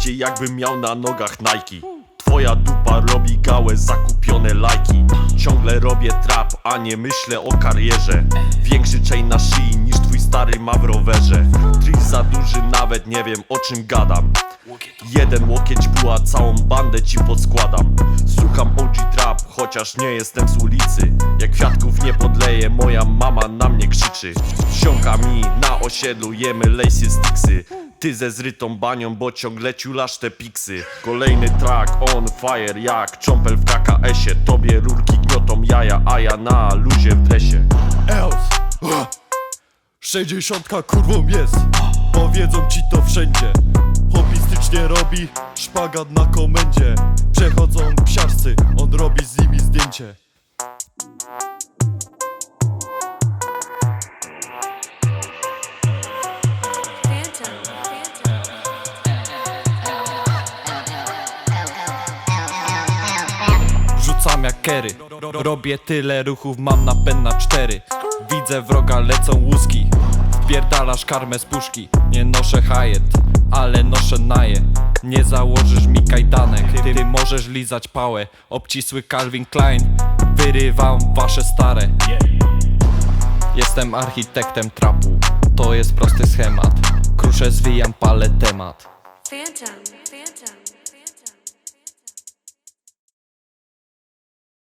się jakbym miał na nogach Nike. Twoja dupa robi gałę, zakupione lajki. Ciągle robię trap, a nie myślę o karierze. Większy chain na szyi niż twój stary ma w rowerze. Trik za duży, nawet nie wiem o czym gadam. Jeden łokieć była, całą bandę ci podskładam. Słucham OG trap, chociaż nie jestem z ulicy. Jak kwiatków nie podleję, moja mama na mnie krzyczy. Wsiąka mi na osiedlu, jemy lacy sticksy Ty ze zrytą banią, bo ciągle ciulasz te piksy. Kolejny track on fire, jak cząpel w KKS-ie Tobie rurki gniotą jaja, a ja na luzie w dresie. Els Sześćdziesiątka kurwą jest. Powiedzą ci to wszędzie. Hobbystycznie robi Szpagat na komendzie. Przechodzą psiarscy On robi z nimi zdjęcie Jak kery Robię tyle ruchów, mam napęd na cztery. Widzę wroga, lecą łuski. Wpierdalasz karmę z puszki. Nie noszę hajet, ale noszę naje. Nie założysz mi kajdanek. Ty możesz lizać pałę. Obcisły Calvin Klein. Wyrywam wasze stare. Jestem architektem trapu. To jest prosty schemat. Kruszę, zwijam, palę temat. Phantom. Phantom.